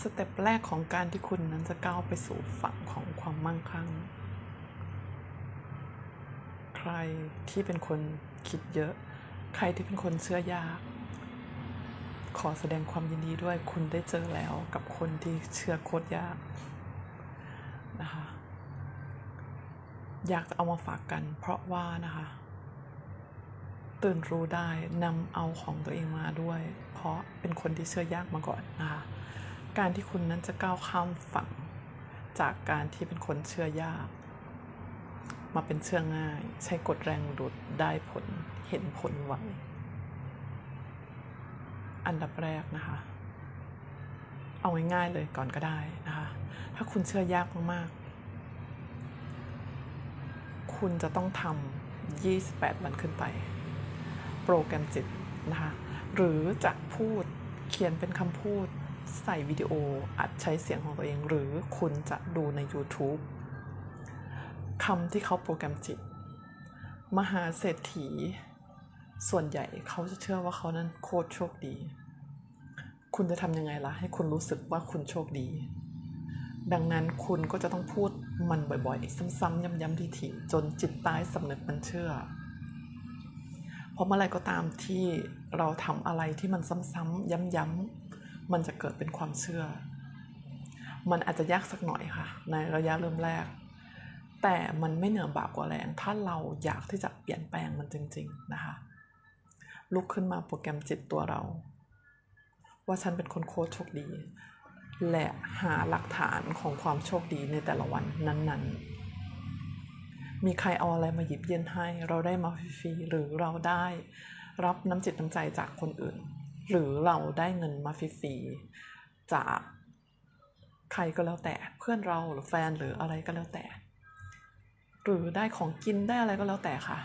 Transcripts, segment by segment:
สเต็ปแรกของการที่คุณนั้นจะก้าวไปสู่ฝั่งของความมั่งคั่ง ใครที่เป็นคนคิดเยอะ ใครที่เป็นคนเชื่อยาก ขอแสดงความยินดีด้วยคุณได้เจอแล้วกับคนที่เชื่อโคตรยากนะคะอยากจะเอามาฝากกัน เพราะว่านะคะ ตื่นรู้ได้นำเอาของตัวเองมาด้วย เพราะเป็นคนที่เชื่อยากมาก่อนนะคะ การที่คุณนั้นจะก้าวข้ามฝั่ง จากการที่เป็นคนเชื่อยาก มาเป็นเชื่อง่าย ใช้กฎแรงดูดได้ผลเห็นผลไวอันดับแรกนะคะ เอาง่ายๆเลยก่อนก็ได้นะคะ ถ้าคุณเชื่อยากมากๆ คุณจะต้องทำ28 วันขึ้นไป โปรแกรมจิตนะคะ หรือจะพูดเขียนเป็นคำพูด ใส่วิดีโออัดใช้เสียงของตัวเอง หรือคุณจะดูใน YouTube คำที่เขาโปรแกรมจิต มหาเศรษฐี ส่วนใหญ่เขาจะเชื่อว่าเขานั้นโคตรโชคดี คุณจะทำยังไงล่ะ ให้คุณรู้สึกว่าคุณโชคดี ดังนั้นคุณก็จะต้องพูดมันบ่อยๆ ซ้ำๆย้ำๆทีๆจนจิตใต้สำนึกมันเชื่อเพราะเมื่อไรก็ตามที่เราทำอะไรที่มันซ้ำๆย้ำๆ มันจะเกิดเป็นความเชื่อ มันอาจจะยากสักหน่อยค่ะ ในระยะเริ่มแรก แต่มันไม่เหนือบากกว่าแรง ถ้าเราอยากที่จะเปลี่ยนแปลงมันจริง ๆนะคะ ลุกขึ้นมาโปรแกรมจิตตัวเรา ว่าฉันเป็นคนโคตรโชคดี และหาหลักฐานของความโชคดีในแต่ละวันนั้น ๆ มีใครเอาอะไรมาหยิบเย็นให้ เราได้มาฟรีๆหรือเราได้รับน้ำจิตน้ำใจจากคนอื่น หรือเราได้เงินมาฟรีๆจากใครก็แล้วแต่เพื่อนเราหรือแฟนหรืออะไรก็แล้วแต่ หรือได้ของกินได้อะไรก็แล้วแต่ค่ะ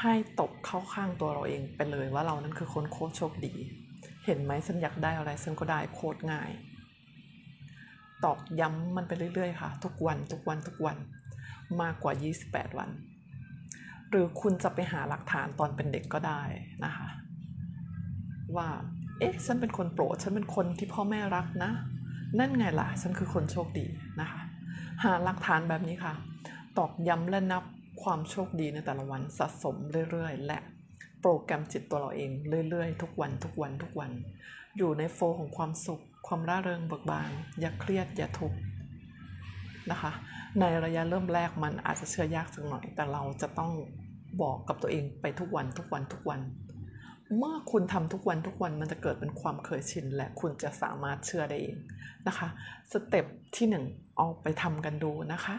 ให้ตกเข้าข้างตัวเราเองไปเลยว่าเรานั้นคือคนโคตรโชคดี เห็นไหมฉันอยากได้อะไรฉันก็ได้โคตรง่าย ตอกย้ำมันไปเรื่อยๆค่ะ ทุกวันทุกวันทุกวันมากกว่า 28 วัน หรือคุณจะไปหาหลักฐานตอนเป็นเด็กก็ได้นะคะ ว่า เอ๊ะ ฉันเป็นคนโปรด ฉันเป็นคนที่พ่อแม่รักนะ นั่นไงล่ะ ฉันคือคนโชคดีนะคะ หาหลักฐานแบบนี้ค่ะ ตอกย้ำและนับความโชคดีในแต่ละวันสะสมเรื่อยๆ และโปรแกรมจิตตัวเราเองเรื่อยๆ ทุกวันทุกวันทุกวัน อยู่ในโฟลของความสุข ความร่าเริงเบิกบาน อย่าเครียดอย่าทุกข์นะคะ ในระยะเริ่มแรกมันอาจจะเชื่อยากสักหน่อย แต่เราจะต้องบอกกับตัวเองไปทุกวันทุกวันทุกวัน เมื่อคุณทำทุกวันทุกวันมันจะเกิดเป็นความเคยชิน และคุณจะสามารถเชื่อได้เองนะคะ สเต็ปที่หนึ่งเอาไปทำกันดูนะคะ